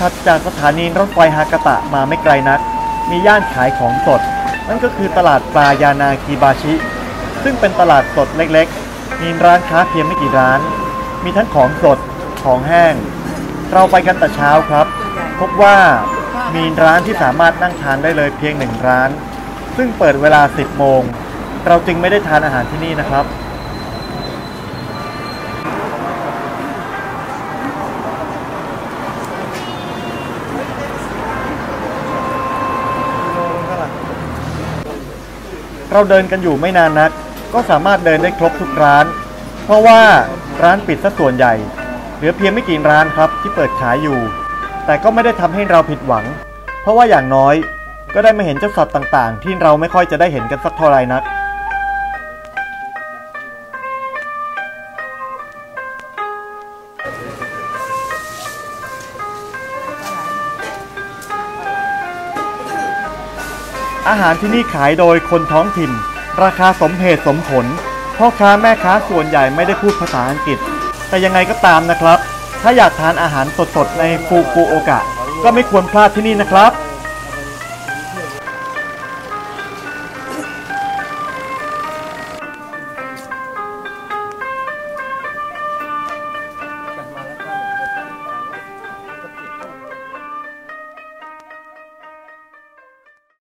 ถัดจากสถานีรถไฟฮากาตะมาไม่ไกลนัก มีย่านขายของสด นั่นก็คือตลาดปลายานาคิบาชิ ซึ่งเป็นตลาดสดเล็กๆ มีร้านค้าเพียงไม่กี่ร้าน มีทั้งของสดของแห้ง เราไปกันแต่เช้าครับ พบว่ามีร้านที่สามารถนั่งทานได้เลยเพียงหนึ่งร้าน ซึ่งเปิดเวลา 10 โมง เราจึงไม่ได้ทานอาหารที่นี่นะครับ เราเดินกันอยู่ไม่นานนัก ก็สามารถเดินได้ครบทุกร้าน เพราะว่าร้านปิดซะส่วนใหญ่ เหลือเพียงไม่กี่ร้านครับที่เปิดขายอยู่ แต่ก็ไม่ได้ทำให้เราผิดหวัง เพราะว่าอย่างน้อย ก็ได้มาเห็นเจ้าสัตว์ต่างๆ ที่เราไม่ค่อยจะได้เห็นกันสักเท่าไหร่นัก อาหารที่นี่ขายโดยคนท้องถิ่น ราคาสมเหตุสมผล พ่อค้าแม่ค้าส่วนใหญ่ไม่ได้พูดภาษาอังกฤษ แต่ยังไงก็ตามนะครับ ถ้าอยากทานอาหารสดๆในฟูกุโอกะ ก็ไม่ควรพลาดที่นี่นะครับ